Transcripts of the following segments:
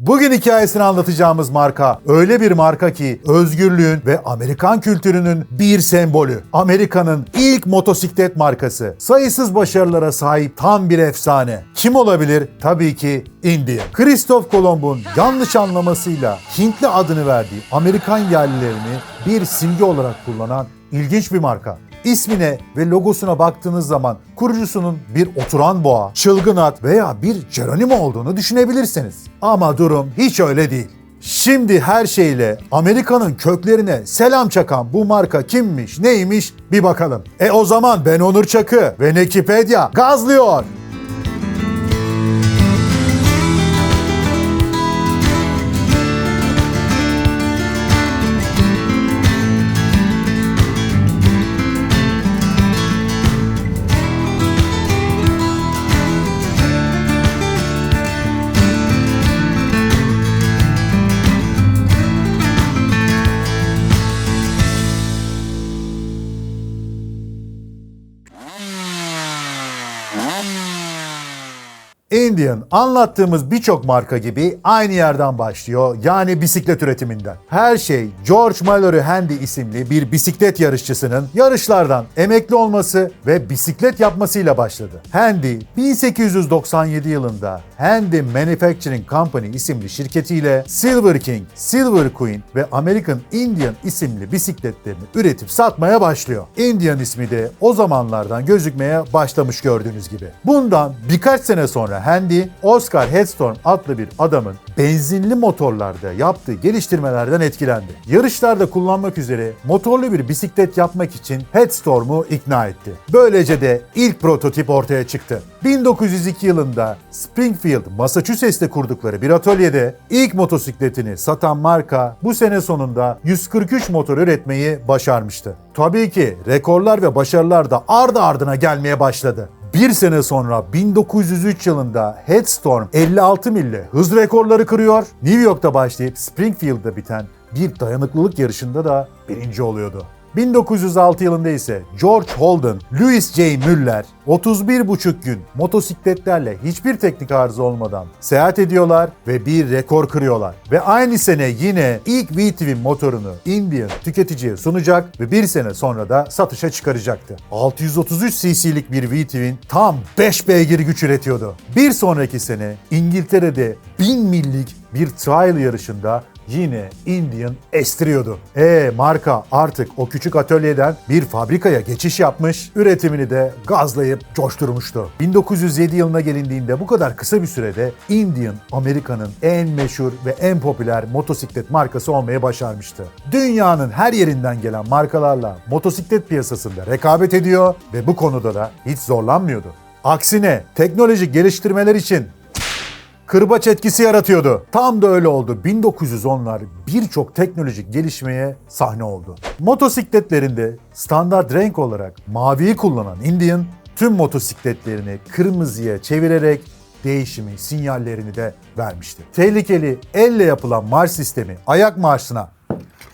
Bugün hikayesini anlatacağımız marka öyle bir marka ki özgürlüğün ve Amerikan kültürünün bir sembolü. Amerika'nın ilk motosiklet markası. Sayısız başarılara sahip tam bir efsane. Kim olabilir? Tabii ki India. Christoph Kolomb'un yanlış anlamasıyla Hintli adını verdiği Amerikan yerlilerini bir simge olarak kullanan ilginç bir marka. İsmine ve logosuna baktığınız zaman kurucusunun bir oturan boğa, çılgın at veya bir Geronimo olduğunu düşünebilirsiniz. Ama durum hiç öyle değil. Şimdi her şeyle Amerika'nın köklerine selam çakan bu marka kimmiş, neymiş bir bakalım. E o zaman ben Onur Çakı ve Nekipedia gazlıyor. Indian anlattığımız birçok marka gibi aynı yerden başlıyor. Yani bisiklet üretiminden. Her şey George Mallory Handy isimli bir bisiklet yarışçısının yarışlardan emekli olması ve bisiklet yapmasıyla başladı. Handy 1897 yılında Handy Manufacturing Company isimli şirketiyle Silver King, Silver Queen ve American Indian isimli bisikletlerini üretip satmaya başlıyor. Indian ismi de o zamanlardan gözükmeye başlamış gördüğünüz gibi. Bundan birkaç sene sonra Handy, Oscar Headstorm adlı bir adamın benzinli motorlarda yaptığı geliştirmelerden etkilendi. Yarışlarda kullanmak üzere motorlu bir bisiklet yapmak için Headstorm'u ikna etti. Böylece de ilk prototip ortaya çıktı. 1902 yılında Springfield, Massachusetts'te kurdukları bir atölyede ilk motosikletini satan marka bu sene sonunda 143 motor üretmeyi başarmıştı. Tabii ki rekorlar ve başarılar da ardı ardına gelmeye başladı. Bir sene sonra 1903 yılında Headstorm 56 mille hız rekorları kırıyor. New York'ta başlayıp Springfield'da biten bir dayanıklılık yarışında da birinci oluyordu. 1906 yılında ise George Holden, Louis J. Müller 31,5 gün motosikletlerle hiçbir teknik arıza olmadan seyahat ediyorlar ve bir rekor kırıyorlar. Ve aynı sene yine ilk V-Twin motorunu Indian tüketiciye sunacak ve bir sene sonra da satışa çıkaracaktı. 633 cc'lik bir V-Twin tam 5 beygir güç üretiyordu. Bir sonraki sene İngiltere'de 1000 millik bir trial yarışında yine Indian estiriyordu. E marka artık o küçük atölyeden bir fabrikaya geçiş yapmış, üretimini de gazlayıp coşturmuştu. 1907 yılına gelindiğinde bu kadar kısa bir sürede Indian Amerika'nın en meşhur ve en popüler motosiklet markası olmayı başarmıştı. Dünyanın her yerinden gelen markalarla motosiklet piyasasında rekabet ediyor ve bu konuda da hiç zorlanmıyordu. Aksine teknolojik geliştirmeler için kırbaç etkisi yaratıyordu. Tam da öyle oldu. 1910'lar birçok teknolojik gelişmeye sahne oldu. Motosikletlerinde standart renk olarak maviyi kullanan Indian tüm motosikletlerini kırmızıya çevirerek değişimi sinyallerini de vermişti. Tehlikeli elle yapılan marş sistemi ayak marşına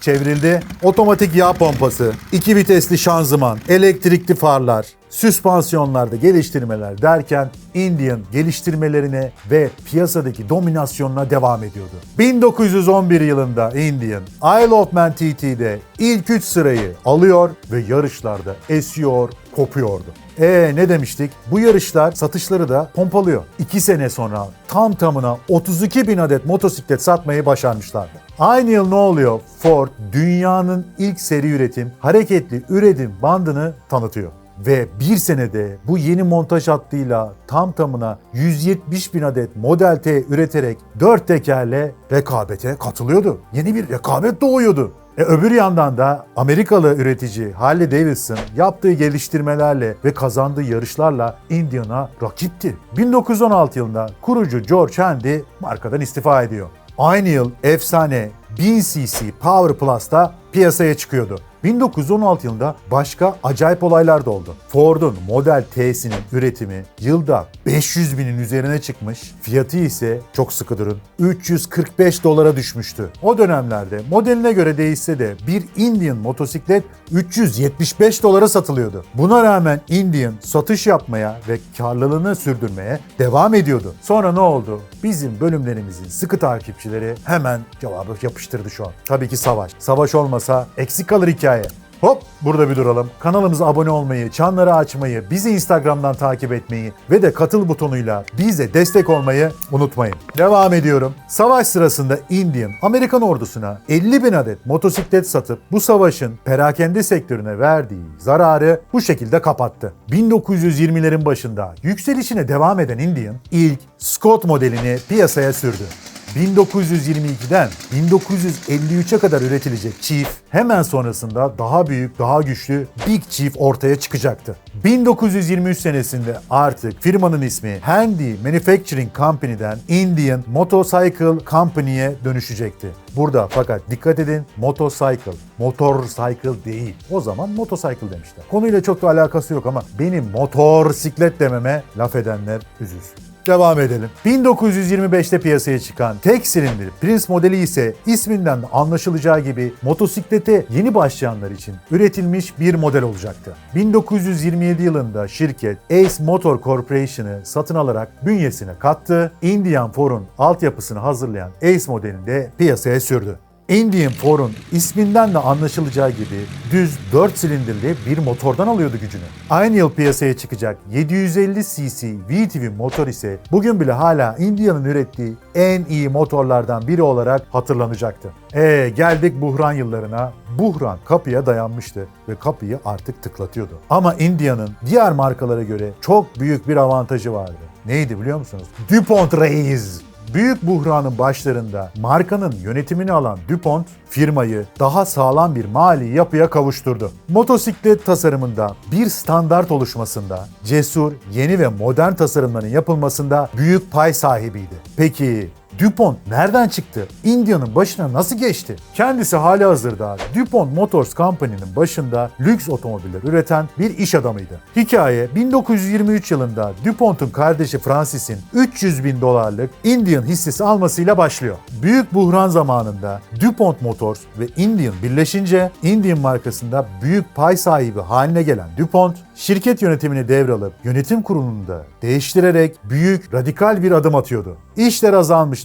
çevrildi. Otomatik yağ pompası, iki vitesli şanzıman, elektrikli farlar, süspansiyonlarda geliştirmeler derken Indian geliştirmelerine ve piyasadaki dominasyonuna devam ediyordu. 1911 yılında Indian Isle of Man TT'de ilk 3 sırayı alıyor ve yarışlarda esiyor, kopuyordu. E ne demiştik? Bu yarışlar satışları da pompalıyor. 2 sene sonra tam tamına 32 bin adet motosiklet satmayı başarmışlardı. Aynı yıl ne oluyor? Ford dünyanın ilk seri üretim hareketli üretim bandını tanıtıyor. Ve bir senede bu yeni montaj hattıyla tam tamına 170 bin adet Model T üreterek dört tekerle rekabete katılıyordu. Yeni bir rekabet doğuyordu. E öbür yandan da Amerikalı üretici Harley Davidson yaptığı geliştirmelerle ve kazandığı yarışlarla Indian'a rakipti. 1916 yılında kurucu George Handy markadan istifa ediyor. Aynı yıl efsane 1000 cc Power Plus da piyasaya çıkıyordu. 1916 yılında başka acayip olaylar da oldu. Ford'un Model T'sinin üretimi yılda 500 binin üzerine çıkmış. Fiyatı ise çok sıkı durun 345 dolara düşmüştü. O dönemlerde modeline göre değişse de bir Indian motosiklet 375 dolara satılıyordu. Buna rağmen Indian satış yapmaya ve karlılığını sürdürmeye devam ediyordu. Sonra ne oldu? Bizim bölümlerimizin sıkı takipçileri hemen cevabı yapıştırdı şu an. Tabii ki savaş. Savaş olmasa eksik kalır hikaye. Hop burada bir duralım. Kanalımıza abone olmayı, çanları açmayı, bizi Instagram'dan takip etmeyi ve de katıl butonuyla bize destek olmayı unutmayın. Devam ediyorum. Savaş sırasında Indian, Amerikan ordusuna 50 bin adet motosiklet satıp bu savaşın perakende sektörüne verdiği zararı bu şekilde kapattı. 1920'lerin başında yükselişine devam eden Indian ilk Scott modelini piyasaya sürdü. 1922'den 1953'e kadar üretilecek Chief hemen sonrasında daha büyük, daha güçlü Big Chief ortaya çıkacaktı. 1923 senesinde artık firmanın ismi Handy Manufacturing Company'den Indian Motorcycle Company'ye dönüşecekti. Burada fakat dikkat edin motorcycle, motorcycle değil. O zaman motorcycle demişler. Konuyla çok da alakası yok ama benim motorsiklet dememe laf edenler üzülsün. Devam edelim. 1925'te piyasaya çıkan tek silindir Prince modeli ise isminden de anlaşılacağı gibi motosiklete yeni başlayanlar için üretilmiş bir model olacaktı. 1927 yılında şirket Ace Motor Corporation'ı satın alarak bünyesine kattı. Indian Ford'un altyapısını hazırlayan Ace modelini de piyasaya sürdü. Indian Ford'un isminden de anlaşılacağı gibi düz 4 silindirli bir motordan alıyordu gücünü. Aynı yıl piyasaya çıkacak 750 cc VTV motor ise bugün bile hala Indian'ın ürettiği en iyi motorlardan biri olarak hatırlanacaktı. E geldik buhran yıllarına. Buhran kapıya dayanmıştı ve kapıyı artık tıklatıyordu. Ama Indian'ın diğer markalara göre çok büyük bir avantajı vardı. Neydi biliyor musunuz? DuPont Reis. Büyük buhranın başlarında markanın yönetimini alan DuPont firmayı daha sağlam bir mali yapıya kavuşturdu. Motosiklet tasarımında bir standart oluşmasında, cesur, yeni ve modern tasarımların yapılmasında büyük pay sahibiydi. Peki DuPont nereden çıktı? India'nın başına nasıl geçti? Kendisi hali hazırda DuPont Motors Company'nin başında lüks otomobiller üreten bir iş adamıydı. Hikaye 1923 yılında DuPont'un kardeşi Francis'in 300 bin dolarlık Indian hissesi almasıyla başlıyor. Büyük buhran zamanında DuPont Motors ve Indian birleşince Indian markasında büyük pay sahibi haline gelen DuPont, şirket yönetimini devralıp yönetim kurulunu da değiştirerek büyük radikal bir adım atıyordu. İşler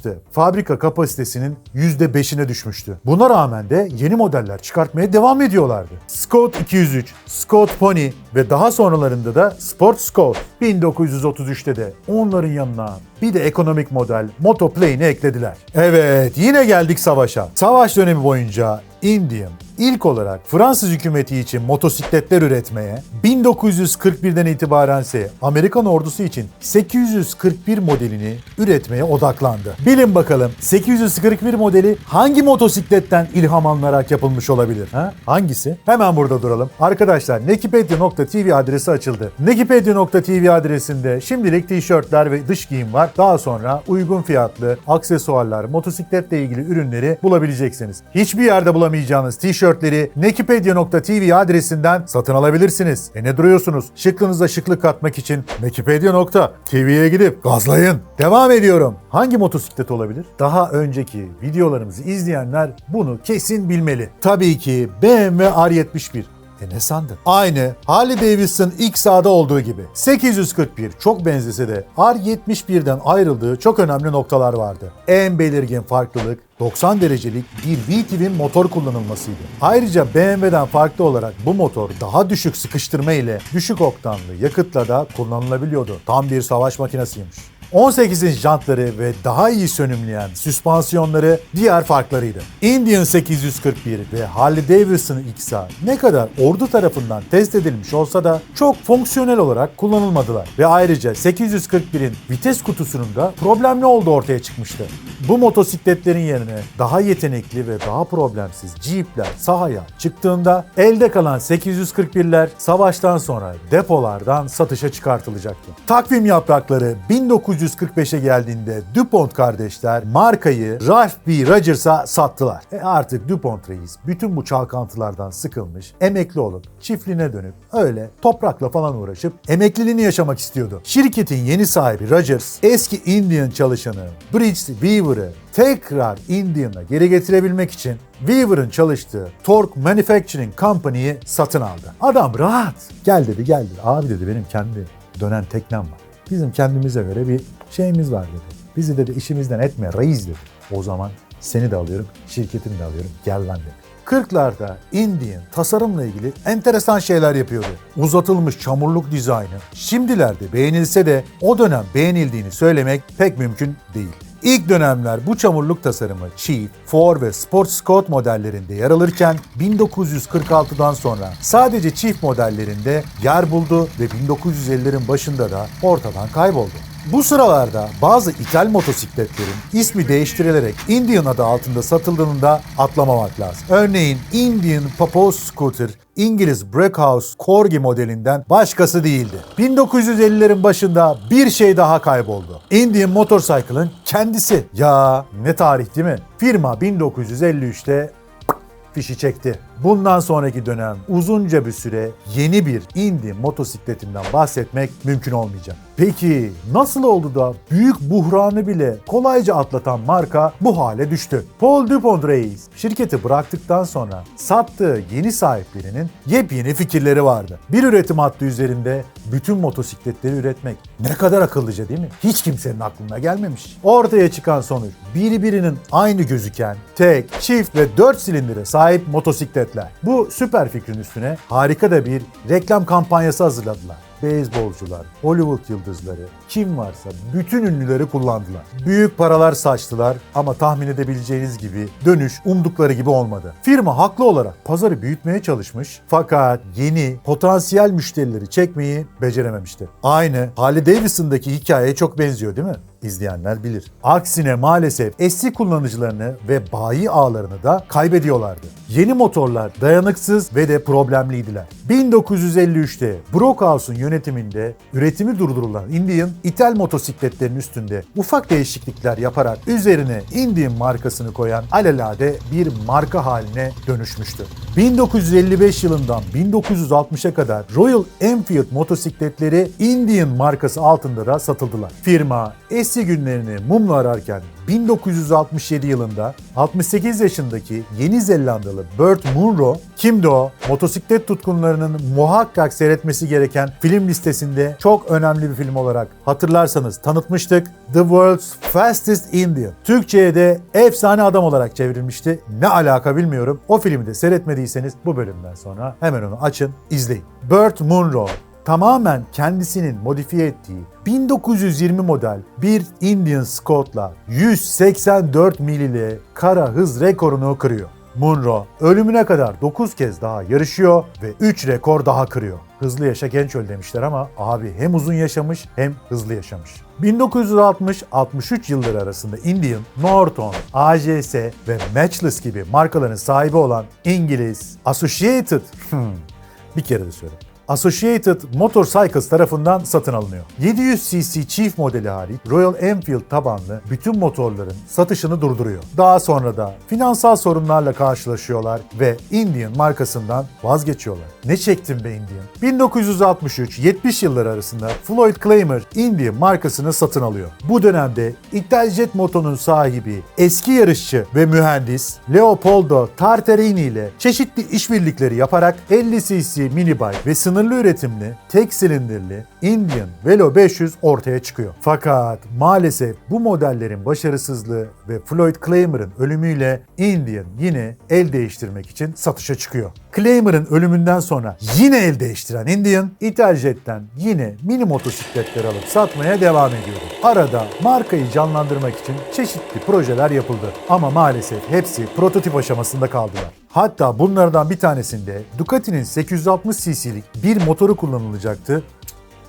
azalmıştı. Fabrika kapasitesinin %5'ine düşmüştü. Buna rağmen de yeni modeller çıkartmaya devam ediyorlardı. Scott 203, Scott Pony ve daha sonralarında da Sport Scott. 1933'te de onların yanına bir de ekonomik model Motoplane'i eklediler. Evet yine geldik savaşa. Savaş dönemi boyunca Indian ilk olarak Fransız hükümeti için motosikletler üretmeye, 1941'den itibaren ise Amerikan ordusu için 841 modelini üretmeye odaklandı. Bilin bakalım 841 modeli hangi motosikletten ilham alınarak yapılmış olabilir? Ha? Hangisi? Hemen burada duralım. Arkadaşlar nekipedia.tv adresi açıldı. Nekipedia.tv adresinde şimdilik tişörtler ve dış giyim var. Daha sonra uygun fiyatlı aksesuarlar, motosikletle ilgili ürünleri bulabileceksiniz. Hiçbir yerde bulamayacağınız tişörtleri nekipedia.tv adresinden satın alabilirsiniz. E ne duruyorsunuz? Şıklığınıza şıklık katmak için nekipedia.tv'ye gidip gazlayın. Devam ediyorum. Hangi motosiklet olabilir? Daha önceki videolarımızı izleyenler bunu kesin bilmeli. Tabii ki BMW R71. E ne sandın? Aynı Harley Davidson XA'da olduğu gibi. 841 çok benzese de R71'den ayrıldığı çok önemli noktalar vardı. En belirgin farklılık 90 derecelik bir V-twin motor kullanılmasıydı. Ayrıca BMW'den farklı olarak bu motor daha düşük sıkıştırma ile düşük oktanlı yakıtla da kullanılabiliyordu. Tam bir savaş makinesiymiş. 18 inç jantları ve daha iyi sönümleyen süspansiyonları diğer farklarıydı. Indian 841 ve Harley Davidson XA ne kadar ordu tarafından test edilmiş olsa da çok fonksiyonel olarak kullanılmadılar. Ve ayrıca 841'in vites kutusunun da problemli olduğu ortaya çıkmıştı. Bu motosikletlerin yerine daha yetenekli ve daha problemsiz Jeep'ler sahaya çıktığında elde kalan 841'ler savaştan sonra depolardan satışa çıkartılacaktı. Takvim yaprakları 19 1945'e geldiğinde DuPont kardeşler markayı Ralph B. Rogers'a sattılar. E artık DuPont reis bütün bu çalkantılardan sıkılmış, emekli olup çiftliğine dönüp öyle toprakla falan uğraşıp emekliliğini yaşamak istiyordu. Şirketin yeni sahibi Rogers eski Indian çalışanı Bridge Weaver'ı tekrar Indian'a geri getirebilmek için Weaver'ın çalıştığı Torque Manufacturing Company'yi satın aldı. Adam rahat. Gel dedi gel dedi. Abi dedi benim kendi dönen teknem var. Bizim kendimize göre bir şeyimiz var dedi. Bizi dedi işimizden etme reis dedi. O zaman seni de alıyorum, şirketini de alıyorum. Gel lan dedi. 40'larda Indian tasarımla ilgili enteresan şeyler yapıyordu. Uzatılmış çamurluk dizaynı şimdilerde beğenilse de o dönem beğenildiğini söylemek pek mümkün değil. İlk dönemler bu çamurluk tasarımı Chief, Four ve Sport Scout modellerinde yer alırken 1946'dan sonra sadece Chief modellerinde yer buldu ve 1950'lerin başında da ortadan kayboldu. Bu sıralarda bazı ithal motosikletlerin ismi değiştirilerek Indian adı altında satıldığını da atlamamak lazım. Örneğin Indian Papos Scooter İngiliz Breakhouse Corgi modelinden başkası değildi. 1950'lerin başında bir şey daha kayboldu. Indian Motorcycle'ın kendisi. Ya ne tarih değil mi? Firma 1953'te fişi çekti. Bundan sonraki dönem uzunca bir süre yeni bir Indy motosikletinden bahsetmek mümkün olmayacak. Peki nasıl oldu da büyük buhranı bile kolayca atlatan marka bu hale düştü? Paul Dupont Reis şirketi bıraktıktan sonra sattığı yeni sahiplerinin yepyeni fikirleri vardı. Bir üretim hattı üzerinde bütün motosikletleri üretmek ne kadar akıllıca değil mi? Hiç kimsenin aklına gelmemiş. Ortaya çıkan sonuç birbirinin aynı gözüken tek, çift ve dört silindire sahip motosikletler. Bu süper fikrin üstüne harika da bir reklam kampanyası hazırladılar. Beyzbolcular, Hollywood yıldızları, kim varsa bütün ünlüleri kullandılar. Büyük paralar saçtılar ama tahmin edebileceğiniz gibi dönüş umdukları gibi olmadı. Firma haklı olarak pazarı büyütmeye çalışmış fakat yeni potansiyel müşterileri çekmeyi becerememişti. Aynı Harley Davidson'daki hikayeye çok benziyor değil mi? İzleyenler bilir. Aksine maalesef eski kullanıcılarını ve bayi ağlarını da kaybediyorlardı. Yeni motorlar dayanıksız ve de problemliydiler. 1953'te Brockhouse'un yönetiminde üretimi durdurulan Indian, ithal motosikletlerin üstünde ufak değişiklikler yaparak üzerine Indian markasını koyan alelade bir marka haline dönüşmüştü. 1955 yılından 1960'a kadar Royal Enfield motosikletleri Indian markası altında da satıldılar. Firma eski günlerini mumla ararken 1967 yılında 68 yaşındaki Yeni Zelandalı Burt Munro, kimdi o? Motosiklet tutkunlarının muhakkak seyretmesi gereken film listesinde çok önemli bir film olarak hatırlarsanız tanıtmıştık. The World's Fastest Indian. Türkçe'ye de efsane adam olarak çevrilmişti. Ne alaka bilmiyorum. O filmi de seyretmediyseniz bu bölümden sonra hemen onu açın, izleyin. Burt Munro tamamen kendisinin modifiye ettiği 1920 model bir Indian Scott'la 184 mil ile kara hız rekorunu kırıyor. Munro ölümüne kadar 9 kez daha yarışıyor ve 3 rekor daha kırıyor. Hızlı yaşa genç öl demişler ama abi hem uzun yaşamış hem hızlı yaşamış. 1960-63 yılları arasında Indian, Norton, AJS ve Matchless gibi markaların sahibi olan İngiliz Associated hmm, bir kere de söyle. Associated Motorcycles tarafından satın alınıyor. 700 cc Chief modeli hariç Royal Enfield tabanlı bütün motorların satışını durduruyor. Daha sonra da finansal sorunlarla karşılaşıyorlar ve Indian markasından vazgeçiyorlar. Ne çektim be Indian? 1963-70 yılları arasında Floyd Claimer Indian markasını satın alıyor. Bu dönemde Italjet Moto'nun sahibi eski yarışçı ve mühendis Leopoldo Tartarini ile çeşitli işbirlikleri yaparak 50 cc minibike ve sınırlı üretimli tek silindirli Indian Velo 500 ortaya çıkıyor. Fakat maalesef bu modellerin başarısızlığı ve Floyd Claimer'ın ölümüyle Indian yine el değiştirmek için satışa çıkıyor. Claimer'ın ölümünden sonra yine el değiştiren Indian, Italjet'ten yine mini motosikletler alıp satmaya devam ediyordu. Arada markayı canlandırmak için çeşitli projeler yapıldı ama maalesef hepsi prototip aşamasında kaldılar. Hatta bunlardan bir tanesinde Ducati'nin 860 cc'lik bir motoru kullanılacaktı.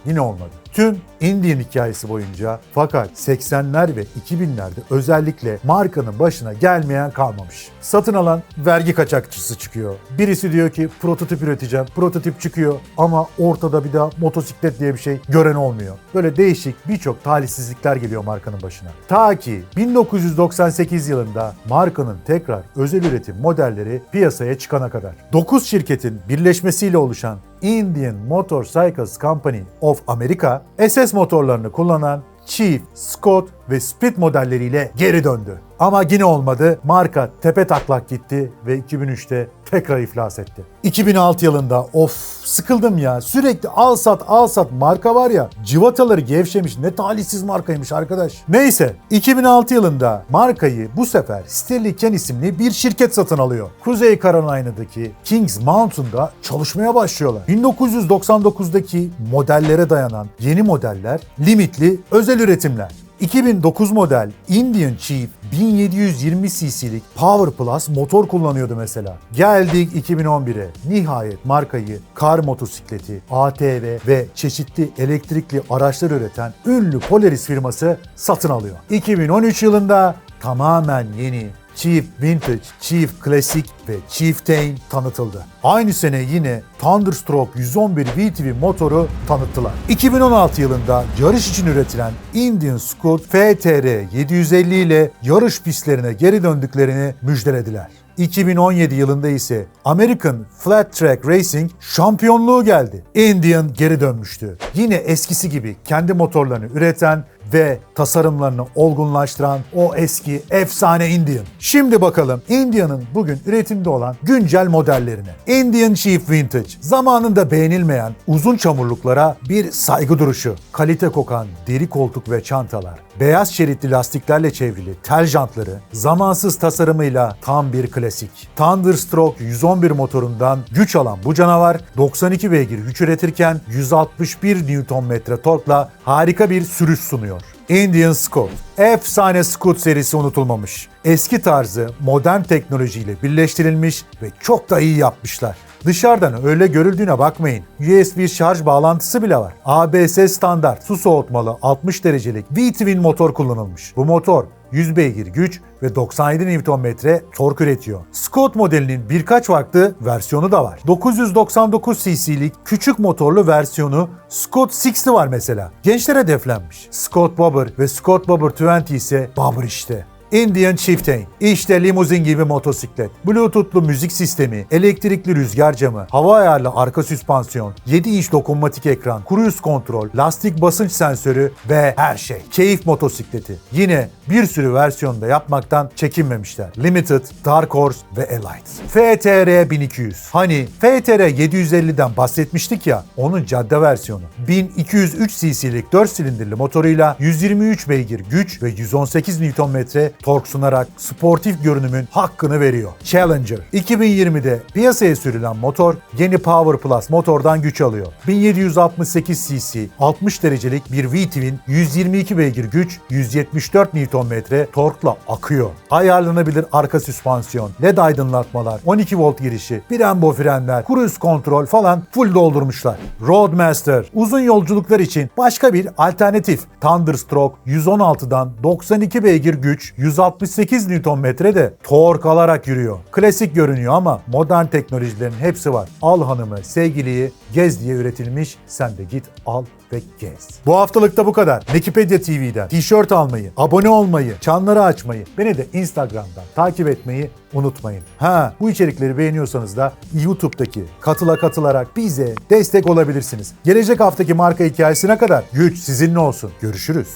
Yine olmadı. Tüm Indian hikayesi boyunca fakat 80'ler ve 2000'lerde özellikle markanın başına gelmeyen kalmamış. Satın alan vergi kaçakçısı çıkıyor. Birisi diyor ki prototip üreteceğim. Prototip çıkıyor ama ortada bir daha motosiklet diye bir şey gören olmuyor. Böyle değişik birçok talihsizlikler geliyor markanın başına. Ta ki 1998 yılında markanın tekrar özel üretim modelleri piyasaya çıkana kadar. 9 şirketin birleşmesiyle oluşan Indian Motorcycles Company of America, SS motorlarını kullanan Chief, Scott ve Speed modelleriyle geri döndü. Ama yine olmadı. Marka tepe taklak gitti ve 2003'te tekrar iflas etti. 2006 yılında of sıkıldım ya. Sürekli al sat al sat marka var ya. Civataları gevşemiş. Ne talihsiz markaymış arkadaş. Neyse 2006 yılında markayı bu sefer Stanley Ken isimli bir şirket satın alıyor. Kuzey Carolina'daki Kings Mountain'da çalışmaya başlıyorlar. 1999'daki modellere dayanan yeni modeller limitli özel üretimler. 2009 model Indian Chief 1720 cc'lik Power Plus motor kullanıyordu mesela. Geldik 2011'e. Nihayet markayı kar motosikleti, ATV ve çeşitli elektrikli araçlar üreten ünlü Polaris firması satın alıyor. 2013 yılında tamamen yeni Chief Vintage, Chief Classic ve Chieftain tanıtıldı. Aynı sene yine Thunderstroke 111 VTV motoru tanıttılar. 2016 yılında yarış için üretilen Indian Scoot FTR 750 ile yarış pistlerine geri döndüklerini müjdelediler. 2017 yılında ise American Flat Track Racing şampiyonluğu geldi. Indian geri dönmüştü. Yine eskisi gibi kendi motorlarını üreten ve tasarımlarını olgunlaştıran o eski efsane Indian. Şimdi bakalım Indian'ın bugün üretimde olan güncel modellerine. Indian Chief Vintage. Zamanında beğenilmeyen uzun çamurluklara bir saygı duruşu. Kalite kokan deri koltuk ve çantalar. Beyaz şeritli lastiklerle çevrili tel jantları, zamansız tasarımıyla tam bir klasik. Thunderstroke 111 motorundan güç alan bu canavar 92 beygir güç üretirken 161 Nm torkla harika bir sürüş sunuyor. Indian Scout. Efsane Scout serisi unutulmamış. Eski tarzı modern teknolojiyle birleştirilmiş ve çok da iyi yapmışlar. Dışarıdan öyle görüldüğüne bakmayın. USB şarj bağlantısı bile var. ABS standart su soğutmalı 60 derecelik V-Twin motor kullanılmış. Bu motor 100 beygir güç ve 97 Nm tork üretiyor. Scott modelinin birkaç farklı versiyonu da var. 999 cc'lik küçük motorlu versiyonu Scott 60 var mesela. Gençlere hedeflenmiş. Scott Bobber ve Scott Bobber 20 ise Bobber işte. Indian Chieftain. İşte limuzin gibi motosiklet. Bluetooth'lu müzik sistemi, elektrikli rüzgar camı, hava ayarlı arka süspansiyon, 7 inç dokunmatik ekran, cruise kontrol, lastik basınç sensörü ve her şey. Keyif motosikleti. Yine bir sürü versiyonda yapmaktan çekinmemişler. Limited, Dark Horse ve Elite. FTR 1200. Hani FTR 750'den bahsetmiştik ya, onun cadde versiyonu. 1203 cc'lik 4 silindirli motoruyla 123 beygir güç ve 118 Nm tork sunarak sportif görünümün hakkını veriyor. Challenger 2020'de piyasaya sürülen motor yeni Power Plus motordan güç alıyor. 1768 cc 60 derecelik bir V-Twin 122 beygir güç 174 Nm torkla akıyor. Ayarlanabilir arka süspansiyon, led aydınlatmalar, 12 volt girişi, Brembo frenler, cruise kontrol falan full doldurmuşlar. Roadmaster uzun yolculuklar için başka bir alternatif. Thunderstroke 116'dan 92 beygir güç 168 Nm de tork alarak yürüyor. Klasik görünüyor ama modern teknolojilerin hepsi var. Al hanımı, sevgiliyi gez diye üretilmiş. Sen de git al ve gez. Bu haftalıkta bu kadar. Wikipedia TV'den tişört almayı, abone olmayı, çanları açmayı, beni de Instagram'dan takip etmeyi unutmayın. Ha bu içerikleri beğeniyorsanız da YouTube'daki katıla katılarak bize destek olabilirsiniz. Gelecek haftaki marka hikayesine kadar güç sizinle olsun. Görüşürüz.